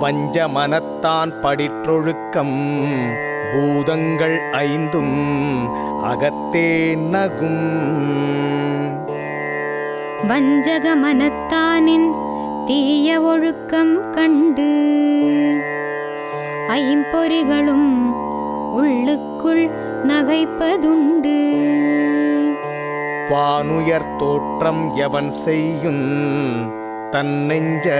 வஞ்ச மனத்தான் படிற்றொழுக்கம் பூதங்கள் ஐந்தும் அகத்தே நகும். வஞ்சக மனத்தானின் தீய ஒழுக்கம் கண்டு ஐம்பொறிகளும் உள்ளுக்குள் நகைப்பதுண்டு. வானுயர் தோற்றம் எவன் செய்யுன் தன்னெஞ்ச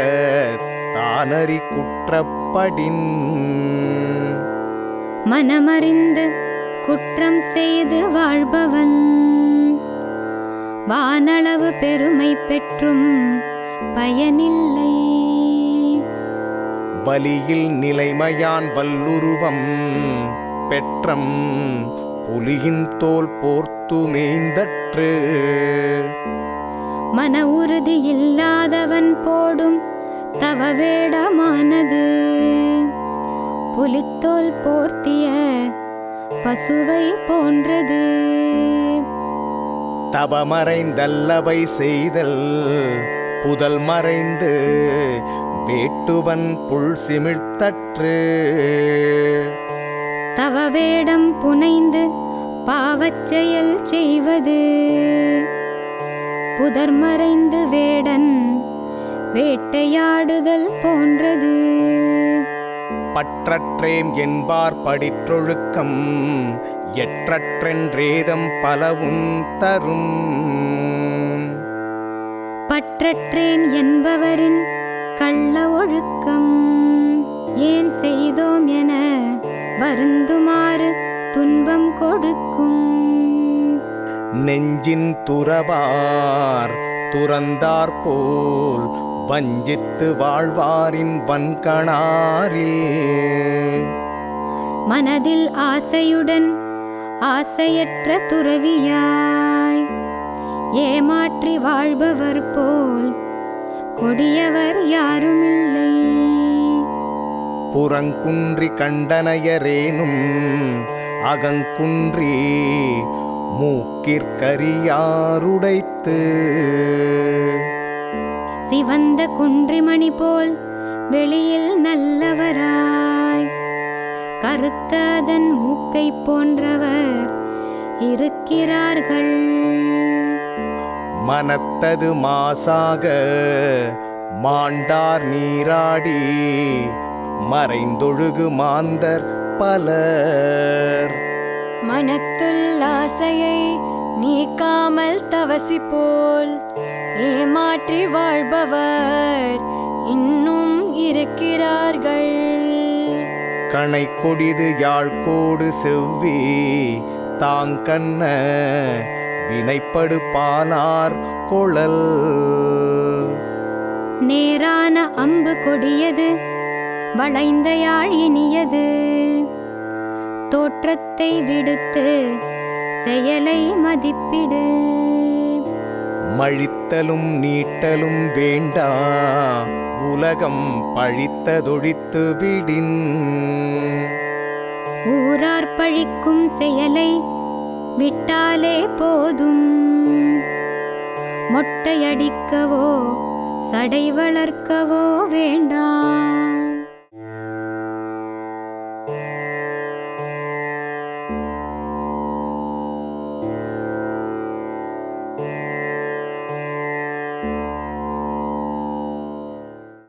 தானறி குற்றப்படின். மனமறிந்து குற்றம் செய்து வாழ்பவன். வானளவு பெருமை பெற்றும் பயனில்லை. வலியில் நிலைமையான் வல்லுருவம். பெற்றம் புலியின் தோல் போர்த்து மேய்ந்தற்று மன உறுதி இல்லாதவன் போடும் தவவேடமானது புலித்தோல் போர்த்திய பசுவை போன்றது. தவமறைந்தல்லவை செய்தல் புதல் மறைந்து வேட்டுவன் புல் சிமிழ்த்தற்று. தவவேடம் புனைந்து பாவச் செயல் செய்வது. புதர் மறைந்து வேடன் வேட்டையாடுதல் போன்றது. பற்றற்றேம் என்பார் படிற்றொழுக்கம் எற்றற்றென்றேதம் பலவும் தரும். பற்றற்றேன் என்பவரின் கள்ள ஒழுக்கம் ஏன் செய்தோம் வருந்துமாறு துன்பம் கொடுக்கும். நெஞ்சின் துறவார் துறந்தார் போல் வஞ்சித்து வாழ்வாரின் வன்கணாரில். மனதில் ஆசையுடன் ஆசையற்ற துறவியாய் ஏமாற்றி வாழ்பவர் போல் கொடியவர் யாருமில்லை. புறங்குன்றி கண்டனையரேனும் அகங்குன்றி மூக்கிற்கரியாருடைத்து. சிவந்த குன்றிமணி போல் வெளியில் நல்லவராய். கருத்த அதன் மூக்கை போன்றவர் இருக்கிறார்கள். மனத்தது மாசாக மாண்டார் நீராடி. மறைந்தொழுகு மாந்தர் பலர். மனத்துள் ஆசையை நீக்காமல் தவசி போல் ஏமாற்றி வாழ்பவர் இன்னும் இருக்கிறார்கள். கணை கொடிது யாழ்கோடு செவ்வி தாங்கண்ண வினைப்படு பாலார் கொழல். நேரான அம்பு கொடியது வளைந்த யாழ் இனியது. தோற்றத்தை விடுத்து செயலை மதிப்பிடு. மழித்தலும் நீட்டலும் வேண்டா உலகம் பழித்ததொழித்து விடின். ஊரார் பழிக்கும் செயலை விட்டாலே போதும். மொட்டையடிக்கவோ சடை வளர்க்கவோ வேண்டாம்